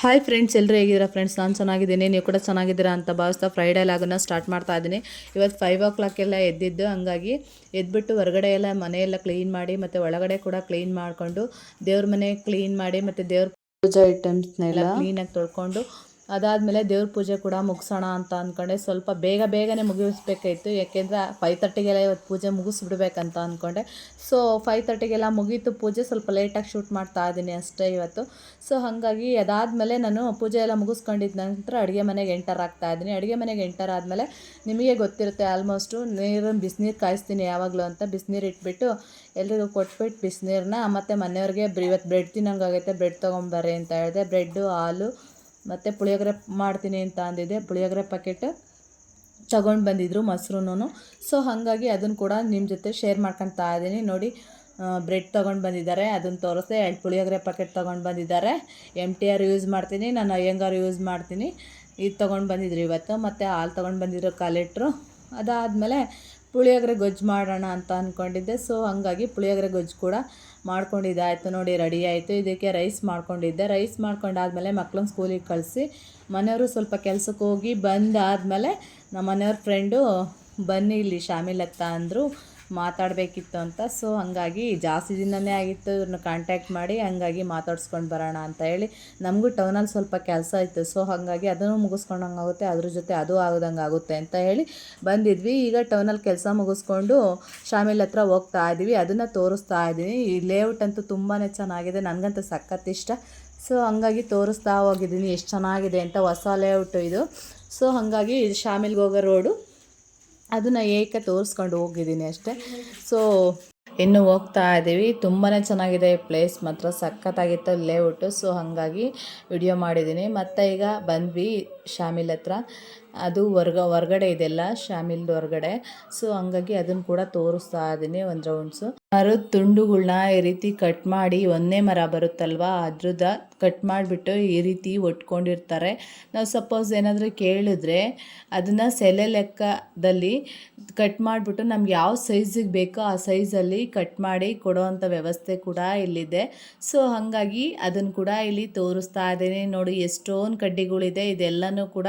Hi friends ಎಲ್ಲರೂ ಹೇಗಿದ್ದೀರಾ friends ನಾನು ಚೆನ್ನಾಗಿದ್ದೀನಿ. ನೀವು ಕೂಡ ಚೆನ್ನಾಗಿದ್ದೀರಾ ಅಂತ ಭಾವಿಸ್ತಾ ಫ್ರೈಡೇ ಲಾಗನ್ನ ಸ್ಟಾರ್ಟ್ ಮಾಡ್ತಾ ಇದ್ದೀನಿ. ಇವತ್ತು ಫೈವ್ ಓ ಕ್ಲಾಕೆಲ್ಲ ಎದ್ದಿದ್ದು, ಹಂಗಾಗಿ ಎದ್ಬಿಟ್ಟು ಹೊರಗಡೆ ಎಲ್ಲ ಮನೆಯೆಲ್ಲ ಕ್ಲೀನ್ ಮಾಡಿ ಮತ್ತು ಒಳಗಡೆ ಕೂಡ ಕ್ಲೀನ್ ಮಾಡಿಕೊಂಡು ದೇವ್ರ ಮನೆ ಕ್ಲೀನ್ ಮಾಡಿ ಮತ್ತು ದೇವ್ರ ಪೂಜಾ ಐಟಮ್ಸ್ನೆಲ್ಲ ಕ್ಲೀನಾಗಿ ತೊಳ್ಕೊಂಡು ಅದಾದಮೇಲೆ ದೇವ್ರ ಪೂಜೆ ಕೂಡ ಮುಗಿಸೋಣ ಅಂತ ಅಂದ್ಕೊಂಡೆ ಸ್ವಲ್ಪ ಬೇಗ ಬೇಗನೆ ಮುಗಿಸ್ಬೇಕಾಯಿತು. ಯಾಕೆಂದರೆ ಫೈವ್ ತರ್ಟಿಗೆಲ್ಲ ಇವತ್ತು ಪೂಜೆ ಮುಗಿಸ್ಬಿಡ್ಬೇಕಂತ ಅಂದ್ಕೊಂಡೆ ಸೊ ಫೈವ್ ತರ್ಟಿಗೆಲ್ಲ ಮುಗೀತು. ಪೂಜೆ ಸ್ವಲ್ಪ ಲೇಟಾಗಿ ಶೂಟ್ ಮಾಡ್ತಾ ಇದ್ದೀನಿ ಅಷ್ಟೇ ಇವತ್ತು. ಸೊ ಹಾಗಾಗಿ ಅದಾದಮೇಲೆ ನಾನು ಪೂಜೆ ಎಲ್ಲ ಮುಗಿಸ್ಕೊಂಡಿದ್ದ ನಂತರ ಅಡುಗೆ ಮನೆಗೆ ಎಂಟರ್ ಆಗ್ತಾ ಇದ್ದೀನಿ. ಅಡುಗೆ ಮನೆಗೆ ಎಂಟರ್ ಆದಮೇಲೆ ನಿಮಗೆ ಗೊತ್ತಿರುತ್ತೆ ಆಲ್ಮೋಸ್ಟು ನೀರು, ಬಿಸಿನೀರು ಕಾಯಿಸ್ತೀನಿ ಯಾವಾಗಲೂ ಅಂತ. ಬಿಸಿನೀರು ಇಟ್ಬಿಟ್ಟು ಎಲ್ರಿಗೂ ಕೊಟ್ಬಿಟ್ಟು ಬಿಸಿನೀರನ್ನ ಮತ್ತು ಮನೆಯವ್ರಿಗೆ ಇವತ್ತು ಬ್ರೆಡ್ ತಿನ್ನೋಂಗಾಗೈತೆ. ಬ್ರೆಡ್ ತೊಗೊಂಬರ್ರಿ ಅಂತ ಹೇಳಿದೆ. ಬ್ರೆಡ್ಡು ಹಾಲು ಮತ್ತು ಪುಳಿಯೋಗರೆ ಮಾಡ್ತೀನಿ ಅಂತ ಅಂದಿದ್ದೆ. ಪುಳಿಯೋಗರೆ ಪ್ಯಾಕೆಟ್ ತಗೊಂಡು ಬಂದಿದ್ರು ಮೊಸರುನೂ ಸೊ ಹಾಗಾಗಿ ಅದನ್ನು ಕೂಡ ನಿಮ್ಮ ಜೊತೆ ಶೇರ್ ಮಾಡ್ಕೊತಾ ಇದ್ದೀನಿ. ನೋಡಿ ಬ್ರೆಡ್ ತೊಗೊಂಡು ಬಂದಿದ್ದಾರೆ. ಅದನ್ನು ತೋರಿಸ್ದೆ ಎರಡು ಪುಳಿಯೋಗರೆ ಪ್ಯಾಕೆಟ್ ತೊಗೊಂಡು ಬಂದಿದ್ದಾರೆ. ಎಂ ಟಿ ಆರ್ ಯೂಸ್ ಮಾಡ್ತೀನಿ. ನಾನು ಅಯ್ಯಂಗಾರ್ ಯೂಸ್ ಮಾಡ್ತೀನಿ. ಇದು ತೊಗೊಂಡು ಬಂದಿದ್ರು ಇವತ್ತು. ಮತ್ತು ಹಾಲು ತೊಗೊಂಡು ಬಂದಿದ್ರು ಕಾಲಿಟ್ರು ಲೀಟ್ರು ಅದಾದಮೇಲೆ ಪುಳಿಯೋಗರೆ ಗೊಜ್ಜು ಮಾಡೋಣ ಅಂತ ಅಂದ್ಕೊಂಡಿದ್ದೆ ಸೊ ಹಾಗಾಗಿ ಪುಳಿಯೋಗರೆ ಗೊಜ್ಜು ಕೂಡ ಮಾಡ್ಕೊಂಡಿದ್ದಾಯಿತು ನೋಡಿ ರೆಡಿ ಆಯಿತು. ಇದಕ್ಕೆ ರೈಸ್ ಮಾಡ್ಕೊಂಡಿದ್ದೆ. ರೈಸ್ ಮಾಡ್ಕೊಂಡಾದ್ಮೇಲೆ ಮಕ್ಳನ್ನ ಸ್ಕೂಲಿಗೆ ಕಳಿಸಿ, ಮನೆಯವರು ಸ್ವಲ್ಪ ಕೆಲಸಕ್ಕೆ ಹೋಗಿ ಬಂದಾದಮೇಲೆ ನಮ್ಮ ಮನೆಯವ್ರ ಫ್ರೆಂಡು ಬನ್ನಿ ಇಲ್ಲಿ ಶಾಮಿಲತ್ತ ಅಂದರು. ಮಾತಾಡಬೇಕಿತ್ತು ಅಂತ. ಸೊ ಹಾಗಾಗಿ ಜಾಸ್ತಿ ದಿನವೇ ಆಗಿತ್ತು ಇವ್ರನ್ನ ಕಾಂಟ್ಯಾಕ್ಟ್ ಮಾಡಿ, ಹಂಗಾಗಿ ಮಾತಾಡ್ಸ್ಕೊಂಡು ಬರೋಣ ಅಂತ ಹೇಳಿ ನಮಗೂ ಟೌನಲ್ಲಿ ಸ್ವಲ್ಪ ಕೆಲಸ ಇತ್ತು. ಸೊ ಹಾಗಾಗಿ ಅದನ್ನು ಮುಗಿಸ್ಕೊಂಡಂಗೆ ಆಗುತ್ತೆ, ಅದ್ರ ಜೊತೆ ಅದು ಆಗದಂಗೆ ಆಗುತ್ತೆ ಅಂತ ಹೇಳಿ ಬಂದಿದ್ವಿ. ಈಗ ಟೌನಲ್ಲಿ ಕೆಲಸ ಮುಗಿಸ್ಕೊಂಡು ಶಾಮಿಲ್ ಹತ್ರ ಹೋಗ್ತಾ ಇದ್ದೀವಿ ಅದನ್ನು ತೋರಿಸ್ತಾ ಇದ್ದೀನಿ ಈ ಲೇಔಟ್ ಅಂತೂ ತುಂಬಾ ಚೆನ್ನಾಗಿದೆ, ನನಗಂತೂ ಸಖತ್ ಇಷ್ಟ. ಸೊ ಹಂಗಾಗಿ ತೋರಿಸ್ತಾ ಹೋಗಿದ್ದೀನಿ, ಎಷ್ಟು ಚೆನ್ನಾಗಿದೆ ಅಂತ ಹೊಸ ಲೇಔಟು ಇದು. ಸೊ ಹಾಗಾಗಿ ಇದು ಶಾಮಿಲ್ಗೆ ಹೋಗೋ ರೋಡು ಅದನ್ನು ಏಕೆ ತೋರಿಸ್ಕೊಂಡು ಹೋಗಿದ್ದೀನಿ ಅಷ್ಟೇ. ಸೊ ಇನ್ನು ಹೋಗ್ತಾ ಇದ್ದೀವಿ. ತುಂಬಾ ಚೆನ್ನಾಗಿದೆ ಪ್ಲೇಸ್ ಮಾತ್ರ ಸಖತ್ತಾಗಿತ್ತು ಲೇಔಟು ಸೊ ಹಾಗಾಗಿ ವಿಡಿಯೋ ಮಾಡಿದ್ದೀನಿ. ಮತ್ತು ಈಗ ಬಂದ್ವಿ ಶಾಮಿಲ್ ಹತ್ರ. ಅದು ಹೊರ್ಗ ಹೊರ್ಗಡೆ ಇದೆಲ್ಲ, ಶಾಮಿಲ್ದು ಹೊರಗಡೆ. ಸೊ ಹಂಗಾಗಿ ಅದನ್ನು ಕೂಡ ತೋರಿಸ್ತಾ ಇದ್ದೀನಿ ಒಂದು ರೌಂಡ್ಸು ಮರದ ತುಂಡುಗಳನ್ನ ಈ ರೀತಿ ಕಟ್ ಮಾಡಿ ಒಂದೇ ಮರ ಬರುತ್ತಲ್ವ? ಅದ್ರದ್ದು ಕಟ್ ಮಾಡಿಬಿಟ್ಟು ಈ ರೀತಿ ಒಟ್ಕೊಂಡಿರ್ತಾರೆ. ನಾವು ಸಪೋಸ್ ಏನಾದರೂ ಕೇಳಿದ್ರೆ ಅದನ್ನು ಸೆಲೆ ಲೆಕ್ಕದಲ್ಲಿ ಕಟ್ ಮಾಡಿಬಿಟ್ಟು ನಮ್ಗೆ ಯಾವ ಸೈಜಿಗೆ ಬೇಕೋ ಆ ಸೈಜಲ್ಲಿ ಕಟ್ ಮಾಡಿ ಕೊಡೋವಂಥ ವ್ಯವಸ್ಥೆ ಕೂಡ ಇಲ್ಲಿದೆ. ಸೊ ಹಾಗಾಗಿ ಅದನ್ನು ಕೂಡ ಇಲ್ಲಿ ತೋರಿಸ್ತಾ ಇದ್ದೀನಿ. ನೋಡಿ, ಎಷ್ಟೊಂದು ಕಡ್ಡಿಗಳಿದೆ. ಇದೆಲ್ಲನೂ ಕೂಡ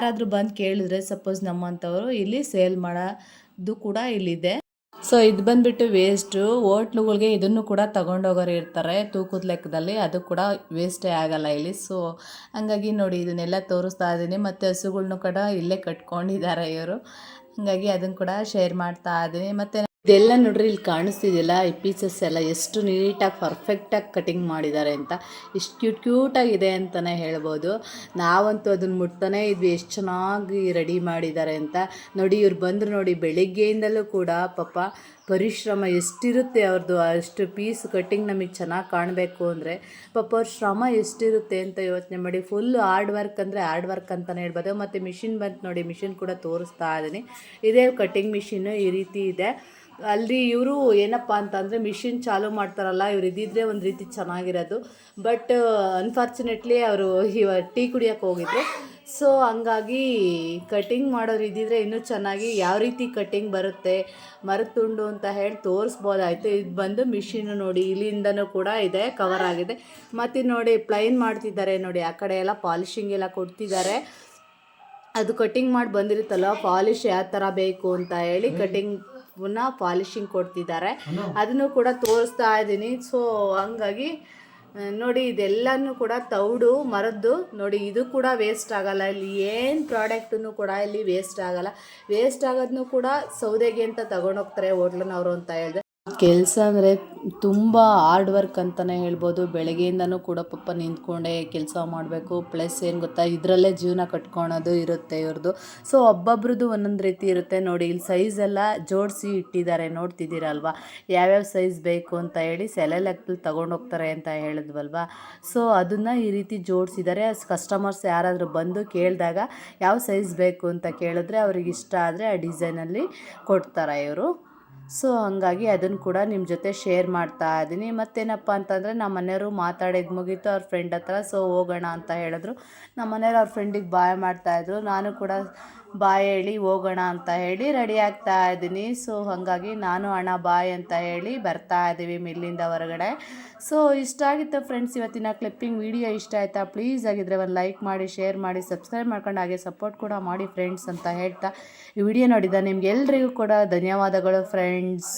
ಯಾರಾದರೂ ಬಂದು ಕೇಳಿದ್ರೆ ಸಪೋಸ್ ನಮ್ಮಂಥವರು ಇಲ್ಲಿ ಸೇಲ್ ಮಾಡೋದು ಕೂಡ ಇಲ್ಲಿದೆ. ಸೊ ಇದು ಬಂದುಬಿಟ್ಟು ವೇಸ್ಟು ಹೋಟ್ಲುಗಳಿಗೆ ಇದನ್ನು ಕೂಡ ತಗೊಂಡೋಗೋರು ಇರ್ತಾರೆ ತೂಕದ ಲೆಕ್ಕದಲ್ಲಿ. ಅದು ಕೂಡ ವೇಸ್ಟೇ ಆಗಲ್ಲ ಇಲ್ಲಿ. ಸೊ ಹಂಗಾಗಿ ನೋಡಿ ಇದನ್ನೆಲ್ಲ ತೋರಿಸ್ತಾ ಇದ್ದೀನಿ. ಮತ್ತು ಹಸುಗಳ್ನು ಕೂಡ ಇಲ್ಲೇ ಕಟ್ಕೊಂಡಿದ್ದಾರೆ ಇವರು. ಹಾಗಾಗಿ ಅದನ್ನು ಕೂಡ ಶೇರ್ ಮಾಡ್ತಾ ಇದ್ದೀನಿ. ಮತ್ತು ಇದೆಲ್ಲ ನೋಡ್ರಿ, ಇಲ್ಲಿ ಕಾಣಿಸ್ತಿದೆಯಲ್ಲ, ಈ ಪೀಸಸ್ ಎಲ್ಲ ಎಷ್ಟು ನೀಟಾಗಿ ಪರ್ಫೆಕ್ಟಾಗಿ ಕಟಿಂಗ್ ಮಾಡಿದ್ದಾರೆ ಅಂತ. ಎಷ್ಟು ಕ್ಯೂಟ್ ಕ್ಯೂಟಾಗಿದೆ ಅಂತಲೇ ಹೇಳ್ಬೋದು. ನಾವಂತೂ ಅದನ್ನು ಮುಟ್ತಾನೆ ಇದ್ವಿ, ಎಷ್ಟು ಚೆನ್ನಾಗಿ ರೆಡಿ ಮಾಡಿದ್ದಾರೆ ಅಂತ. ನೋಡಿ, ಇವ್ರು ಬಂದರು ನೋಡಿ, ಬೆಳಿಗ್ಗೆಯಿಂದಲೂ ಕೂಡ ಪಾಪ ಪರಿಶ್ರಮ ಎಷ್ಟಿರುತ್ತೆ ಅವ್ರದ್ದು ಅಷ್ಟು ಪೀಸ್ ಕಟ್ಟಿಂಗ್ ನಮಗೆ ಚೆನ್ನಾಗಿ ಕಾಣಬೇಕು ಅಂದರೆ, ಪಾಪ ಅವ್ರ ಶ್ರಮ ಎಷ್ಟಿರುತ್ತೆ ಅಂತ ಯೋಚನೆ ಮಾಡಿ ಫುಲ್ ಹಾರ್ಡ್ ವರ್ಕ್ ಅಂದರೆ ಹಾರ್ಡ್ ವರ್ಕ್ ಅಂತಲೇ ಹೇಳ್ಬೋದು. ಮತ್ತು ಮಿಷಿನ್ ಬಂತು ನೋಡಿ ಮಿಷಿನ್ ಕೂಡ ತೋರಿಸ್ತಾ ಇದ್ದೀನಿ ಇದೇ ಕಟ್ಟಿಂಗ್ ಮಿಷಿನ್ನು ಈ ರೀತಿ ಇದೆ. ಅಲ್ಲಿ ಇವರು ಏನಪ್ಪ ಅಂತಂದರೆ ಮಿಷಿನ್ ಚಾಲೂ ಮಾಡ್ತಾರಲ್ಲ, ಇವ್ರು ಇದ್ದಿದ್ರೆ ಒಂದು ರೀತಿ ಚೆನ್ನಾಗಿರೋದು. ಬಟ್ ಅನ್ಫಾರ್ಚುನೇಟ್ಲಿ ಅವರು ಇವ ಟೀ ಕುಡಿಯೋಕೆ ಹೋಗಿದ್ರು. ಸೊ ಹಂಗಾಗಿ ಕಟಿಂಗ್ ಮಾಡೋರು ಇದ್ದಿದ್ರೆ ಇನ್ನೂ ಚೆನ್ನಾಗಿ ಯಾವ ರೀತಿ ಕಟಿಂಗ್ ಬರುತ್ತೆ ಮರದ ತುಂಡು ಅಂತ ಹೇಳಿ ತೋರಿಸ್ಬೋದಾಯಿತು. ಇದು ಬಂದು ಮಿಷಿನು ನೋಡಿ ಇಲ್ಲಿಂದನೂ ಕೂಡ ಇದೆ ಕವರ್ ಆಗಿದೆ. ಮತ್ತು ನೋಡಿ ಪ್ಲೈನ್ ಮಾಡ್ತಿದ್ದಾರೆ ನೋಡಿ ಆ ಕಡೆ ಎಲ್ಲ ಪಾಲಿಶಿಂಗ್ ಎಲ್ಲ ಕೊಡ್ತಿದ್ದಾರೆ. ಅದು ಕಟಿಂಗ್ ಮಾಡಿ ಬಂದಿರುತ್ತಲ್ಲ ಪಾಲಿಶ್ ಯಾವ ಥರ ಬೇಕು ಅಂತ ಹೇಳಿ ಕಟಿಂಗ್ ಪಾಲಿಶಿಂಗ್ ಕೊಡ್ತಿದ್ದಾರೆ. ಅದನ್ನು ಕೂಡ ತೋರಿಸ್ತಾ ಇದ್ದೀನಿ. ಸೊ ಹಂಗಾಗಿ ನೋಡಿ, ಇದೆಲ್ಲನೂ ಕೂಡ ತೌಡು, ಮರದ್ದು. ನೋಡಿ, ಇದು ಕೂಡ ವೇಸ್ಟ್ ಆಗಲ್ಲ. ಇಲ್ಲಿ ಏನು ಪ್ರಾಡಕ್ಟನ್ನು ಕೂಡ ಇಲ್ಲಿ ವೇಸ್ಟ್ ಆಗಲ್ಲ. ವೇಸ್ಟ್ ಆಗೋದನ್ನು ಕೂಡ ಸೌದೆಗೆ ಅಂತ ತಗೊಂಡೋಗ್ತಾರೆ ಹೋಟ್ಲನವರು ಅಂತ ಹೇಳಿದೆ. ಕೆಲಸ ಅಂದರೆ ತುಂಬ ಹಾರ್ಡ್ ವರ್ಕ್ ಅಂತಲೇ ಹೇಳ್ಬೋದು. ಬೆಳಗ್ಗೆಯಿಂದನೂ ಕೂಡ ಪಪ್ಪ ನಿಂತ್ಕೊಂಡೆ ಕೆಲಸ ಮಾಡಬೇಕು. ಪ್ಲಸ್ ಏನು ಗೊತ್ತಾ, ಇದರಲ್ಲೇ ಜೀವನ ಕಟ್ಕೊಳೋದು ಇರುತ್ತೆ ಇವ್ರದ್ದು ಸೊ ಒಬ್ಬೊಬ್ರದ್ದು ಒಂದೊಂದು ರೀತಿ ಇರುತ್ತೆ. ನೋಡಿ, ಇಲ್ಲಿ ಸೈಜ್ ಎಲ್ಲ ಜೋಡಿಸಿ ಇಟ್ಟಿದ್ದಾರೆ. ನೋಡ್ತಿದ್ದೀರಲ್ವಾ? ಯಾವ್ಯಾವ ಸೈಜ್ ಬೇಕು ಅಂತ ಹೇಳಿ ಸೆಲೆ ಲೆಕ್ಕದಲ್ಲಿ ತಗೊಂಡೋಗ್ತಾರೆ ಅಂತ ಹೇಳಿದ್ವಲ್ವಾ? ಸೊ ಅದನ್ನು ಈ ರೀತಿ ಜೋಡಿಸಿದ್ದಾರೆ. ಕಸ್ಟಮರ್ಸ್ ಯಾರಾದರೂ ಬಂದು ಕೇಳಿದಾಗ ಯಾವ ಸೈಜ್ ಬೇಕು ಅಂತ ಕೇಳಿದ್ರೆ ಅವ್ರಿಗೆ ಇಷ್ಟ ಆದರೆ ಆ ಡಿಸೈನಲ್ಲಿ ಕೊಡ್ತಾರೆ ಇವರು. ಸೊ, ಹಂಗಾಗಿ ಅದನ್ನು ಕೂಡ ನಿಮ್ಮ ಜೊತೆ ಶೇರ್ ಮಾಡ್ತಾ ಇದ್ದೀನಿ ಮತ್ತೇನಪ್ಪ ಅಂತಂದರೆ ನಮ್ಮ ಮನೆಯವರು ಮಾತಾಡಿದ್ದು ಮುಗೀತು, ಅವ್ರ ಫ್ರೆಂಡ್ ಹತ್ರ, ಸೊ, ಹೋಗೋಣ ಅಂತ ಹೇಳಿದ್ರು. ನಮ್ಮ ಮನೆಯವ್ರು ಅವ್ರ ಫ್ರೆಂಡಿಗೆ ಬಾಯ್ ಮಾಡ್ತಾಯಿದ್ರು ನಾನು ಕೂಡ ಬಾಯ್ ಹೇಳಿ ಹೋಗೋಣ ಅಂತ ಹೇಳಿ ರೆಡಿ ಆಗ್ತಾ ಇದ್ದೀನಿ. ಸೊ ಹಾಗಾಗಿ ನಾನು ಅಣ್ಣ ಬಾಯ್ ಅಂತ ಹೇಳಿ ಬರ್ತಾ ಇದ್ದೀವಿ ಮಿಲ್ಲಿಂದ ಹೊರಗಡೆ. ಸೊ ಇಷ್ಟ ಆಗಿತ್ತು ಫ್ರೆಂಡ್ಸ್ ಇವತ್ತಿನ ಕ್ಲಿಪ್ಪಿಂಗ್ ವಿಡಿಯೋ ಇಷ್ಟ ಆಯಿತಾ? ಪ್ಲೀಸ್ ಆಗಿದ್ರೆ ಒಂದು ಲೈಕ್ ಮಾಡಿ ಶೇರ್ ಮಾಡಿ ಸಬ್ಸ್ಕ್ರೈಬ್ ಮಾಡ್ಕೊಂಡು ಹಾಗೆ ಸಪೋರ್ಟ್ ಕೂಡ ಮಾಡಿ ಫ್ರೆಂಡ್ಸ್ ಅಂತ ಹೇಳ್ತಾ ಈ ವಿಡಿಯೋ ನೋಡಿದ ನಿಮ್ಗೆ ಎಲ್ರಿಗೂ ಕೂಡ ಧನ್ಯವಾದಗಳು ಫ್ರೆಂಡ್ಸ್